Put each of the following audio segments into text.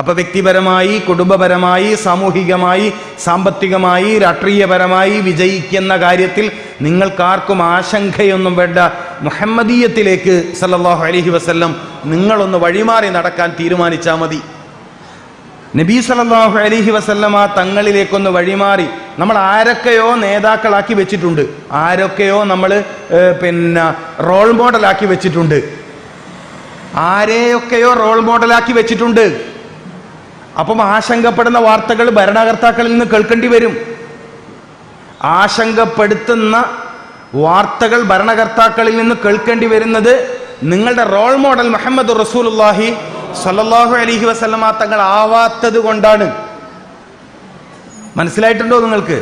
അപ്പൊ വ്യക്തിപരമായി കുടുംബപരമായി സാമൂഹികമായി സാമ്പത്തികമായി രാഷ്ട്രീയപരമായി വിജയിക്കുന്ന കാര്യത്തിൽ നിങ്ങൾക്കാർക്കും ആശങ്കയൊന്നും വേണ്ട. മുഹമ്മദീയത്തിലേക്ക് സല്ലാഹു അലഹി വസ്ല്ലം നിങ്ങളൊന്ന് വഴിമാറി നടക്കാൻ തീരുമാനിച്ചാൽ മതി. നബീ സല്ലല്ലാഹു അലൈഹി വസല്ലമ തങ്ങളിലേക്കൊന്ന് വഴിമാറി നമ്മൾ ആരൊക്കെയോ നേതാക്കളാക്കി വെച്ചിട്ടുണ്ട്. ആരൊക്കെയോ നമ്മൾ പിന്നെ റോൾ മോഡലാക്കി വെച്ചിട്ടുണ്ട്. ആരെയൊക്കെയോ റോൾ മോഡലാക്കി വെച്ചിട്ടുണ്ട്. അപ്പം ആശങ്കപ്പെടുന്ന വാർത്തകൾ ഭരണകർത്താക്കളിൽ നിന്ന് കേൾക്കേണ്ടി വരും. ആശങ്കപ്പെടുത്തുന്ന വാർത്തകൾ ഭരണകർത്താക്കളിൽ നിന്ന് കേൾക്കേണ്ടി വരുന്നത് നിങ്ങളുടെ റോൾ മോഡൽ മുഹമ്മദ് റസൂലുല്ലാഹി സല്ലാഹു അലൈഹി വസല്ലമ തങ്ങൾ ആവാത്തത് കൊണ്ടാണ്. മനസ്സിലായിട്ടുണ്ടോ നിങ്ങൾക്ക്?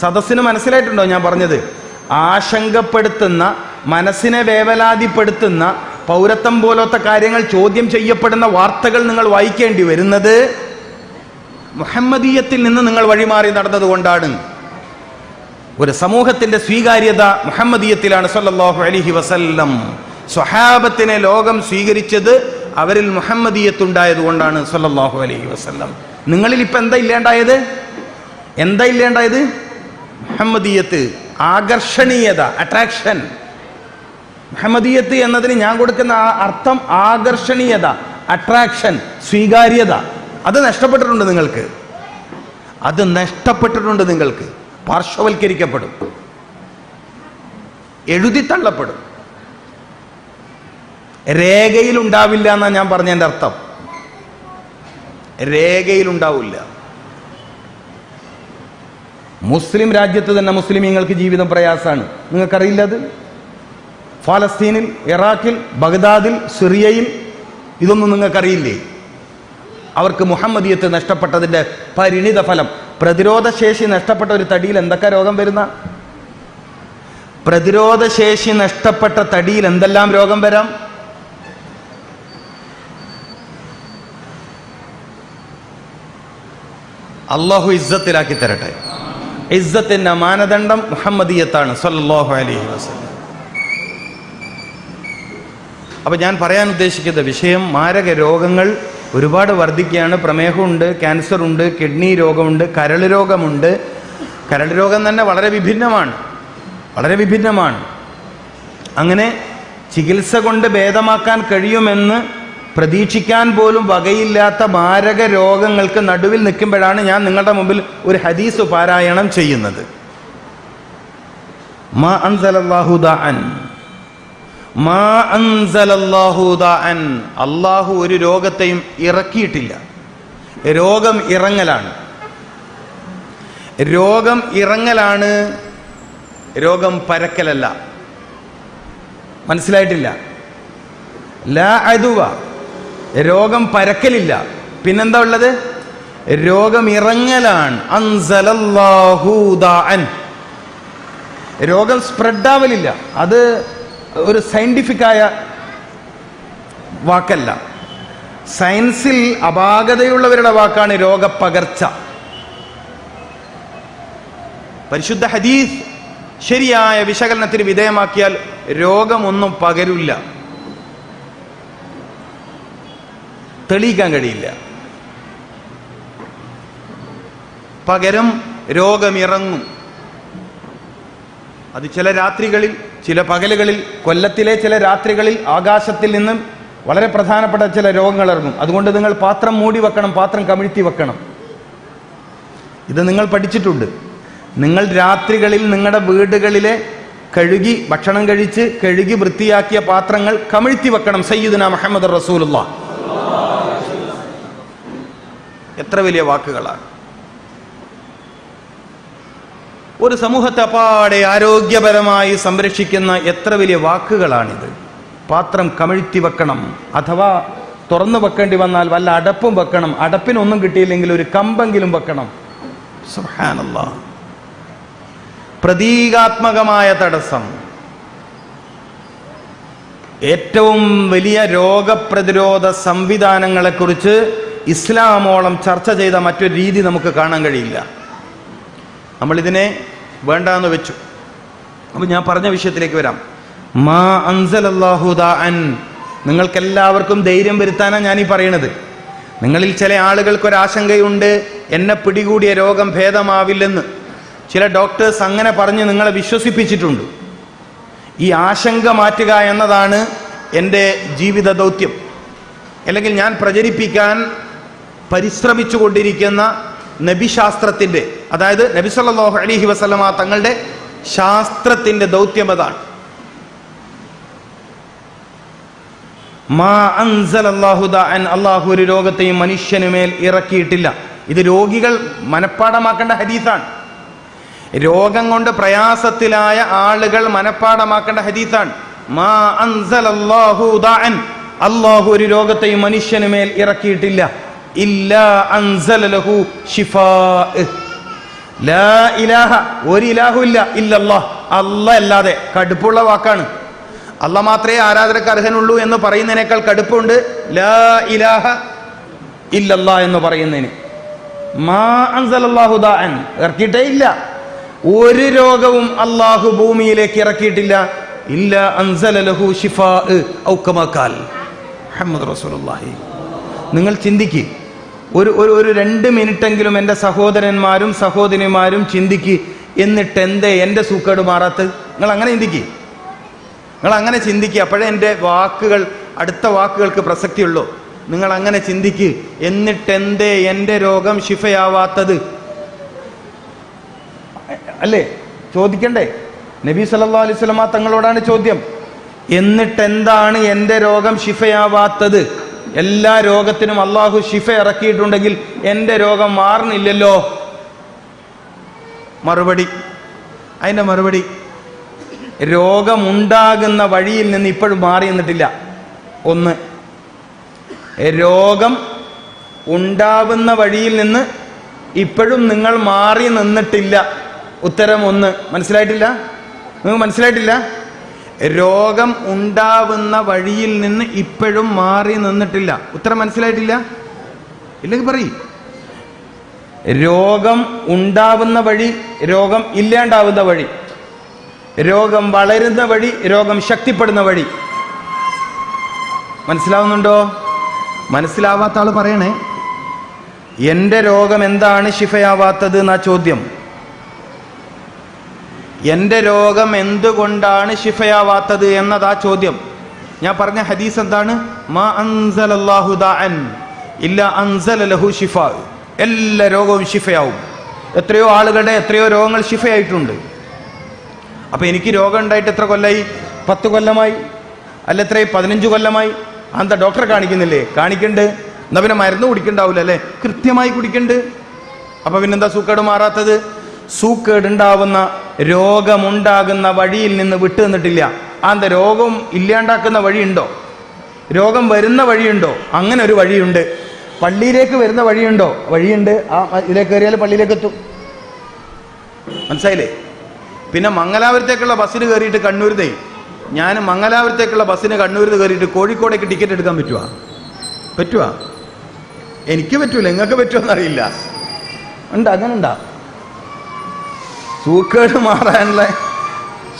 സദസ്സിന് മനസ്സിലായിട്ടുണ്ടോ ഞാൻ പറഞ്ഞത്? ആശങ്കപ്പെടുത്തുന്ന മനസ്സിനെ വേവലാതിപ്പെടുത്തുന്ന പൗരത്വം പോലത്തെ കാര്യങ്ങൾ ചോദ്യം ചെയ്യപ്പെടുന്ന വാർത്തകൾ നിങ്ങൾ വായിക്കേണ്ടി വരുന്നത് മുഹമ്മദീയത്തിൽ നിന്ന് നിങ്ങൾ വഴിമാറി നടന്നതുകൊണ്ടാണ് ഒരു സമൂഹത്തിന്റെ സ്വീകാര്യത മുഹമ്മദീയത്തിലാണ് സല്ലാഹു അലൈഹി വസല്ലം. സ്വഹാബത്തിനെ ലോകം സ്വീകരിച്ചത് അവരിൽ മുഹമ്മദീയത്തുണ്ടായത് കൊണ്ടാണ് സല്ലാഹു അലഹി വസല്ലം. നിങ്ങളിൽ ഇപ്പൊ എന്താ ഇല്ലാണ്ടായത്? എന്താ ഇല്ലാണ്ടായത്? മുഹമ്മദീയത്ത് ആകർഷണീയത അട്രാക്ഷൻ മുഹമ്മദീയത്ത് എന്നതിന് ഞാൻ കൊടുക്കുന്ന അർത്ഥം ആകർഷണീയത അട്രാക്ഷൻ സ്വീകാര്യത. അത് നഷ്ടപ്പെട്ടിട്ടുണ്ട് നിങ്ങൾക്ക്. അത് നഷ്ടപ്പെട്ടിട്ടുണ്ട് നിങ്ങൾക്ക്. പാർശ്വവൽക്കരിക്കപ്പെടും. എഴുതി തള്ളപ്പെടും. രേഖയിൽ ഉണ്ടാവില്ല എന്നാ ഞാൻ പറഞ്ഞതിന്റെ അർത്ഥം. രേഖയിൽ ഉണ്ടാവില്ല മുസ്ലിം രാജ്യത്ത് തന്നെ മുസ്ലിമീങ്ങൾക്ക് ജീവിതം പ്രയാസമാണ്. നിങ്ങൾക്കറിയില്ല അത്? ഫലസ്തീനിൽ ഇറാഖിൽ ബഗ്ദാദിൽ സിറിയയിൽ ഇതൊന്നും നിങ്ങൾക്കറിയില്ലേ? അവർക്ക് മുഹമ്മദിയത്ത് നഷ്ടപ്പെട്ടതിന്റെ പരിണിത ഫലം. പ്രതിരോധശേഷി നഷ്ടപ്പെട്ട ഒരു തടിയിൽ എന്തൊക്കെ രോഗം വരുന്ന? പ്രതിരോധശേഷി നഷ്ടപ്പെട്ട തടിയിൽ എന്തെല്ലാം രോഗം വരാം? അള്ളാഹു ഇസ്സത്തിലാക്കി തരട്ടെ. ഇസ്സത്തിന്റെ മാനദണ്ഡം മുഹമ്മദിയത്താണ്. സല്ലാഹു അലൈഹി വസല്ലം. അപ്പൊ ഞാൻ പറയാൻ ഉദ്ദേശിക്കുന്ന വിഷയം മാരക രോഗങ്ങൾ ഒരുപാട് വർദ്ധിക്കുകയാണ്. പ്രമേഹമുണ്ട് ക്യാൻസർ ഉണ്ട് കിഡ്നി രോഗമുണ്ട് കരൾ രോഗമുണ്ട്. കരൾ രോഗം തന്നെ വളരെ വിഭിന്നമാണ്. വളരെ വിഭിന്നമാണ്. അങ്ങനെ ചികിത്സ കൊണ്ട് ഭേദമാക്കാൻ കഴിയുമെന്ന് പ്രതീക്ഷിക്കാൻ പോലും വകയില്ലാത്ത മാരക രോഗങ്ങൾക്ക് നടുവിൽ നിൽക്കുമ്പോഴാണ് ഞാൻ നിങ്ങളുടെ മുമ്പിൽ ഒരു ഹദീസ് പാരായണം ചെയ്യുന്നത്. മാ അൻസലല്ലാഹു അള്ളാഹു ഒരു രോഗത്തെയും ഇറക്കിയിട്ടില്ല. രോഗം ഇറങ്ങലാണ്. രോഗം ഇറങ്ങലാണ്. രോഗം പരക്കലല്ല. മനസ്സിലായിട്ടില്ല? ലാ അതുവ രോഗം പരക്കലില്ല. പിന്നെന്താ ഉള്ളത്? രോഗം ഇറങ്ങലാണ്. രോഗം സ്പ്രെഡ് ആവലില്ല. അത് ഒരു സയന്റിഫിക്കായ വാക്കല്ല. സയൻസിൽ അപാകതയുള്ളവരുടെ വാക്കാണ് രോഗപ്പകർച്ച പരിശുദ്ധ ഹദീസ് ശരിയായ വിശകലനത്തിന് വിധേയമാക്കിയാൽ രോഗമൊന്നും പകരില്ല. തെളിയിക്കാൻ കഴിയില്ല. പകരം രോഗമിറങ്ങും. അത് ചില രാത്രികളിൽ ചില പകലുകളിൽ കൊല്ലത്തിലെ ചില രാത്രികളിൽ ആകാശത്തിൽ നിന്നും വളരെ പ്രധാനപ്പെട്ട ചില രോഗങ്ങൾ ഇറങ്ങും. അതുകൊണ്ട് നിങ്ങൾ പാത്രം മൂടി വെക്കണം പാത്രം കമിഴ്ത്തി വെക്കണം. ഇത് നിങ്ങൾ പഠിച്ചിട്ടുണ്ട്. നിങ്ങൾ രാത്രികളിൽ നിങ്ങളുടെ വീടുകളിലെ കഴുകി ഭക്ഷണം കഴിച്ച് കഴുകി വൃത്തിയാക്കിയ പാത്രങ്ങൾ കമിഴ്ത്തി വെക്കണം. സയ്യിദുന മുഹമ്മദ് റസൂലുള്ള. എത്ര വലിയ വാക്കുകളാണ്. ഒരു സമൂഹത്തെ അപ്പാടെ ആരോഗ്യപരമായി സംരക്ഷിക്കുന്ന എത്ര വലിയ വാക്കുകളാണിത്. പാത്രം കമിഴ്ത്തി വെക്കണം അഥവാ തുറന്നു വെക്കേണ്ടി വന്നാൽ വല്ല അടപ്പും വെക്കണം അടപ്പിനൊന്നും കിട്ടിയില്ലെങ്കിൽ ഒരു കമ്പെങ്കിലും വെക്കണം. പ്രതീകാത്മകമായ തടസ്സം. ഏറ്റവും വലിയ രോഗപ്രതിരോധ സംവിധാനങ്ങളെക്കുറിച്ച് ഇസ്ലാമോളം ചർച്ച ചെയ്ത മറ്റൊരു രീതി നമുക്ക് കാണാൻ കഴിയില്ല. നമ്മളിതിനെ വേണ്ടാന്ന് വെച്ചു. അപ്പൊ ഞാൻ പറഞ്ഞ വിഷയത്തിലേക്ക് വരാം. മാ അൻസലല്ലാഹു ദാഅൻ. നിങ്ങൾക്കെല്ലാവർക്കും ധൈര്യം വരുത്താനാണ് ഞാൻ ഈ പറയണത്. നിങ്ങളിൽ ചില ആളുകൾക്ക് ഒരു ആളുകൾക്കൊരാശങ്കയുണ്ട് എന്നെ പിടികൂടിയ രോഗം ഭേദമാവില്ലെന്ന്. ചില ഡോക്ടേഴ്സ് അങ്ങനെ പറഞ്ഞ് നിങ്ങളെ വിശ്വസിപ്പിച്ചിട്ടുണ്ട്. ഈ ആശങ്ക മാറ്റുക എന്നതാണ് എന്റെ ജീവിത ദൗത്യം. അല്ലെങ്കിൽ ഞാൻ പ്രചരിപ്പിക്കാൻ പരിശ്രമിച്ചു കൊണ്ടിരിക്കുന്ന നബിശാസ്ത്രത്തിന്റെ അതായത് നബി സല്ലല്ലാഹു അലൈഹി വസല്ലമ തങ്ങളുടെ ശാസ്ത്രത്തിന്റെ ദൗത്യം അതാണ്. അള്ളാഹു ഒരു രോഗത്തെയും മനുഷ്യനുമേൽ ഇറക്കിയിട്ടില്ല. ഇത് രോഗികൾ മനഃപ്പാടമാക്കേണ്ട ഹദീസാണ്. രോഗം കൊണ്ട് പ്രയാസത്തിലായ ആളുകൾ മനഃപ്പാടമാക്കേണ്ട ഹദീസാണ്. അള്ളാഹു ഒരു രോഗത്തെയും മനുഷ്യനുമേൽ ഇറക്കിയിട്ടില്ല. ഇല്ലാ അൻസല ലഹു ഷിഫാ ലാ ഇലാഹ ഒരു ഇലാഹുല്ല അല്ല അല്ലാതെ കടുപ്പുള്ള വാക്കാണ്. അല്ല മാത്രമേ ആരാധനക്ക് അർഹനുള്ളൂ എന്ന് പറയുന്നതിനേക്കാൾ കടുപ്പുണ്ട്. ലാ ഇലാഹ ഇല്ലല്ലാ എന്ന് പറയുന്നതിന്. മാ ഇറക്കിയിട്ടേ ഇല്ല. ഒരു രോഗവും അള്ളാഹു ഭൂമിയിലേക്ക് ഇറക്കിയിട്ടില്ല. ഇല്ല അൻസലഹു ഷിഫാ ഔ കമാ ഖാൽ മുഹമ്മദ് റസൂലുള്ളാഹി. നിങ്ങൾ ചിന്തിക്ക് ഒരു ഒരു ഒരു രണ്ട് മിനിറ്റെങ്കിലും എന്റെ സഹോദരന്മാരും സഹോദരിമാരും ചിന്തിക്ക്. എന്നിട്ട് എന്തേ എന്റെ സൂക്കേട് മാറാത്ത് നിങ്ങൾ അങ്ങനെ ചിന്തിക്ക്. നിങ്ങൾ അങ്ങനെ ചിന്തിക്കുക അപ്പോഴേ എന്റെ വാക്കുകൾ അടുത്ത വാക്കുകൾക്ക് പ്രസക്തിയുള്ളൂ. നിങ്ങൾ അങ്ങനെ ചിന്തിക്ക്. എന്നിട്ടെന്തേ എന്റെ രോഗം ശിഫയാവാത്തത്? അല്ലേ? ചോദിക്കണ്ടേ? നബി സല്ലാ അലൈഹി സ്വലമ തങ്ങളോടാണ് ചോദ്യം. എന്നിട്ടെന്താണ് എന്റെ രോഗം ശിഫയാവാത്തത്? എല്ലാ രോഗത്തിനും അള്ളാഹു ഷിഫ ഇറക്കിയിട്ടുണ്ടെങ്കിൽ എന്റെ രോഗം മാറുന്നില്ലല്ലോ. മറുപടി. അതിന്റെ മറുപടി രോഗമുണ്ടാകുന്ന വഴിയിൽ നിന്ന് ഇപ്പോഴും മാറി നിന്നിട്ടില്ല. ഒന്ന് രോഗം ഉണ്ടാവുന്ന വഴിയിൽ നിന്ന് ഇപ്പോഴും നിങ്ങൾ മാറി നിന്നിട്ടില്ല. ഉത്തരം ഒന്ന് മനസ്സിലായിട്ടില്ല? നിങ്ങൾ മനസ്സിലായിട്ടില്ല? രോഗം ഉണ്ടാവുന്ന വഴിയിൽ നിന്ന് ഇപ്പോഴും മാറി നിന്നിട്ടില്ല. ഉത്തരം മനസ്സിലായിട്ടില്ല? ഇല്ലെങ്കിൽ പറയും. രോഗം ഉണ്ടാവുന്ന വഴി രോഗം ഇല്ലാണ്ടാവുന്ന വഴി രോഗം വളരുന്ന വഴി രോഗം ശക്തിപ്പെടുന്ന വഴി. മനസ്സിലാവുന്നുണ്ടോ? മനസ്സിലാവാത്ത ആൾ പറയണേ. എന്റെ രോഗം എന്താണ് ശിഫയാവാത്തത് എന്നാ ചോദ്യം. എന്റെ രോഗം എന്തുകൊണ്ടാണ് ശിഫയാവാത്തത് എന്നതാ ചോദ്യം. ഞാൻ പറഞ്ഞ ഹദീസ് എന്താണ്? മാ അൻസലല്ലാഹു ദാഅൻ ഇല്ല അൻസല ലഹു ഷിഫ എല്ലാ രോഗവും ശിഫയാവും. എത്രയോ ആളുകളുടെ എത്രയോ രോഗങ്ങൾ ശിഫയായിട്ടുണ്ട്. അപ്പൊ എനിക്ക് രോഗം ഉണ്ടായിട്ട് എത്ര കൊല്ലമായി പത്ത് കൊല്ലമായി. അല്ല എത്രയും പതിനഞ്ച് കൊല്ലമായി. അന്താ ഡോക്ടറെ കാണിക്കുന്നില്ലേ? കാണിക്കണ്ട്. എന്നാ പിന്നെ മരുന്ന് കുടിക്കണ്ടാവില്ല അല്ലേ? കൃത്യമായി കുടിക്കണ്ട്. അപ്പൊ പിന്നെന്താ സൂക്കേട് മാറാത്തത്? സൂക്കേട് ഉണ്ടാവുന്ന രോഗമുണ്ടാകുന്ന വഴിയിൽ നിന്ന് വിട്ടു നിന്നിട്ടില്ല രോഗം ഇല്ലാണ്ടാക്കുന്ന വഴിയുണ്ടോ? രോഗം വരുന്ന വഴിയുണ്ടോ? അങ്ങനെ ഒരു വഴിയുണ്ട്. പള്ളിയിലേക്ക് വരുന്ന വഴിയുണ്ടോ? വഴിയുണ്ട്. ആ ഇതിലേക്ക് കയറിയാൽ പള്ളിയിലേക്ക് എത്തും. മനസ്സിലായില്ലേ? പിന്നെ മംഗലാപുരത്തേക്കുള്ള ബസ്സിന് കയറിയിട്ട് കണ്ണൂരിന്നേ ഞാൻ മംഗലാപുരത്തേക്കുള്ള ബസ്സിന് കണ്ണൂരിൽ കയറിയിട്ട് കോഴിക്കോടേക്ക് ടിക്കറ്റ് എടുക്കാൻ പറ്റുമോ പറ്റുമോ എനിക്ക് പറ്റൂല. നിങ്ങൾക്ക് പറ്റുമോ എന്നറിയില്ല ഉണ്ട് അങ്ങനെ ഉണ്ടാ സൂക്കേട് മാറാനുള്ള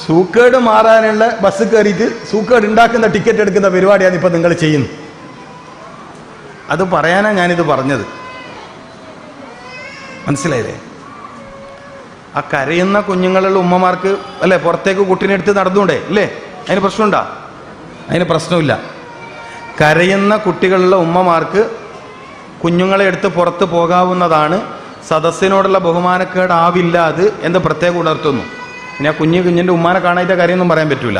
സൂക്കേട് മാറാനുള്ള ബസ് കയറിയിട്ട് സൂക്കേട് ഉണ്ടാക്കുന്ന ടിക്കറ്റ് എടുക്കുന്ന പരിപാടിയാണ് ഇപ്പം നിങ്ങൾ ചെയ്യുന്നത്. അത് പറയാനാണ് ഞാനിത് പറഞ്ഞത്. മനസ്സിലായില്ലേ? ആ കരയുന്ന കുഞ്ഞുങ്ങളുള്ള ഉമ്മമാർക്ക് അല്ലേ പുറത്തേക്ക് കുട്ടീനെ എടുത്ത് നടന്നൂടെ അല്ലേ? അതിന് പ്രശ്നമുണ്ടോ? അതിന് പ്രശ്നമില്ല. കരയുന്ന കുട്ടികളുള്ള ഉമ്മമാർക്ക് കുഞ്ഞുങ്ങളെ എടുത്ത് പുറത്ത് പോകാവുന്നതാണ് സദസ്സിനോടുള്ള ബഹുമാനക്കേടാവില്ല അത് എന്ന് പ്രത്യേകം ഉണർത്തുന്നു. പിന്നെ ആ കുഞ്ഞു കുഞ്ഞിന്റെ ഉമ്മാനെ കാണാത്ത കാര്യമൊന്നും പറയാൻ പറ്റൂല.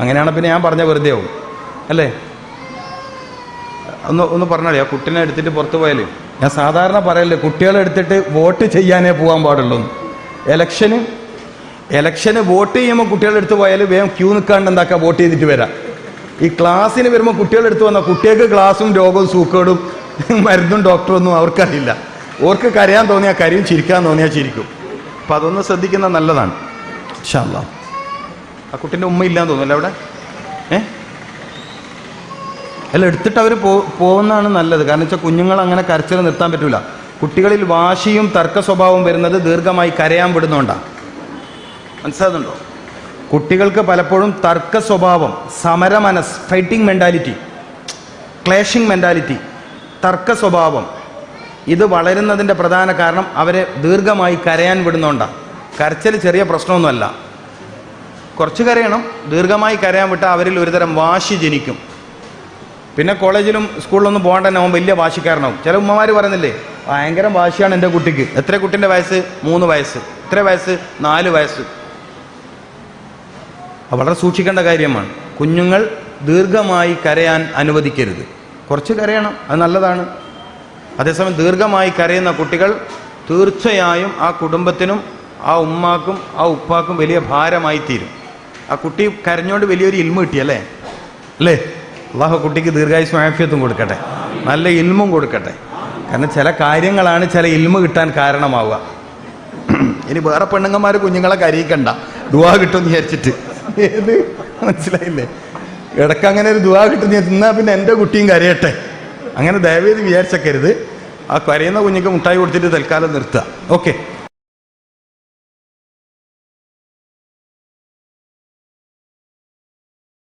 അങ്ങനെയാണ് പിന്നെ ഞാൻ പറഞ്ഞ വെറുതെ ആവും അല്ലേ? ഒന്ന് ഒന്ന് പറഞ്ഞാലേ ആ കുട്ടീനെ എടുത്തിട്ട് പുറത്തു പോയാലേ. ഞാൻ സാധാരണ പറയല്ലേ കുട്ടികളെ എടുത്തിട്ട് വോട്ട് ചെയ്യാനേ പോകാൻ പാടുള്ളൂ എലക്ഷന് എലക്ഷന് വോട്ട് ചെയ്യുമ്പോൾ കുട്ടികളെ എടുത്ത് പോയാൽ വേഗം ക്യൂ നിൽക്കാണ്ട് എന്താക്കാം വോട്ട് ചെയ്തിട്ട് വരാം. ഈ ക്ലാസ്സിന് വരുമ്പോൾ കുട്ടികളെടുത്ത് വന്നാൽ കുട്ടികൾക്ക് ക്ലാസ്സും രോഗവും സൂക്കേടും മരുന്നും ഡോക്ടറും ഒന്നും അവർക്കറിയില്ല. ഓർക്ക് കരയാൻ തോന്നിയാൽ കരയും ചിരിക്കാൻ തോന്നിയാൽ ചിരിക്കും. അപ്പം അതൊന്ന് ശ്രദ്ധിക്കുന്നത് നല്ലതാണ്. ഷാല്ല ആ കുട്ടീന്റെ ഉമ്മ ഇല്ലാന്ന് തോന്നുന്നല്ലേ അവിടെ? ഏ? അല്ല എടുത്തിട്ട് അവർ പോ പോകുന്നതാണ് നല്ലത്. കാരണം വെച്ചാൽ കുഞ്ഞുങ്ങൾ അങ്ങനെ കരച്ചിൽ നിർത്താൻ പറ്റില്ല കുട്ടികളിൽ വാശിയും തർക്ക സ്വഭാവവും വരുന്നത് ദീർഘമായി കരയാൻ വിടുന്നോണ്ടാണ് മനസ്സിലാകുന്നുണ്ടോ കുട്ടികൾക്ക് പലപ്പോഴും തർക്ക സ്വഭാവം സമരമനസ് ഫൈറ്റിംഗ് മെന്റാലിറ്റി ക്ലേഷിംഗ് മെന്റാലിറ്റി തർക്ക സ്വഭാവം ഇത് വളരുന്നതിന്റെ പ്രധാന കാരണം അവരെ ദീർഘമായി കരയാൻ വിടുന്നോണ്ടാണ് കരച്ചൽ ചെറിയ പ്രശ്നമൊന്നുമല്ല. കുറച്ച് കരയണം. ദീർഘമായി കരയാൻ വിട്ടാൽ അവരിൽ ഒരുതരം വാശി ജനിക്കും. പിന്നെ കോളേജിലും സ്കൂളിലൊന്നും പോകേണ്ട തന്നെ അവൻ വലിയ വാശിക്കാരനാവും. ചില ഉമ്മമാർ പറയുന്നില്ലേ ഭയങ്കര വാശിയാണ് എന്റെ കുട്ടിക്ക്. എത്ര കുട്ടിന്റെ വയസ്സ്? മൂന്ന് വയസ്സ്. എത്ര വയസ്സ്? നാല് വയസ്സ്. വളരെ സൂക്ഷിക്കേണ്ട കാര്യമാണ്. കുഞ്ഞുങ്ങൾ ദീർഘമായി കരയാൻ അനുവദിക്കരുത്. കുറച്ച് കരയണം. അത് നല്ലതാണ്. അതേസമയം ദീർഘമായി കരയുന്ന കുട്ടികൾ തീർച്ചയായും ആ കുടുംബത്തിനും ആ ഉമ്മാക്കും ആ ഉപ്പാക്കും വലിയ ഭാരമായി തീരും ആ കുട്ടി കരഞ്ഞോണ്ട് വലിയൊരു ഇൽമ കിട്ടിയല്ലേ? അല്ലേ? അള്ളാഹു കുട്ടിക്ക് ദീർഘായുസ് മാഫിയത്തും കൊടുക്കട്ടെ. നല്ല ഇൽമും കൊടുക്കട്ടെ. കാരണം ചില കാര്യങ്ങളാണ് ചില ഇൽമ കിട്ടാൻ കാരണമാവുക. ഇനി വേറെ പെണ്ണുങ്ങന്മാർ കുഞ്ഞുങ്ങളെ കരയിക്കണ്ട. ദുവാ കിട്ടുമെന്ന് വിചാരിച്ചിട്ട്. ഏത്? മനസ്സിലായില്ലേ? ഇടയ്ക്ക് അങ്ങനെ ഒരു ദുവാ കിട്ടുന്ന എന്നാൽ പിന്നെ എന്റെ കുട്ടിയും കരയട്ടെ. അങ്ങനെ ദയവേത് വിചാരിച്ചേക്കരുത്. ആ കരയുന്ന കുഞ്ഞിക്ക് മുട്ടായി കൊടുത്തിട്ട് തൽക്കാലം നിർത്തുക. ഓക്കെ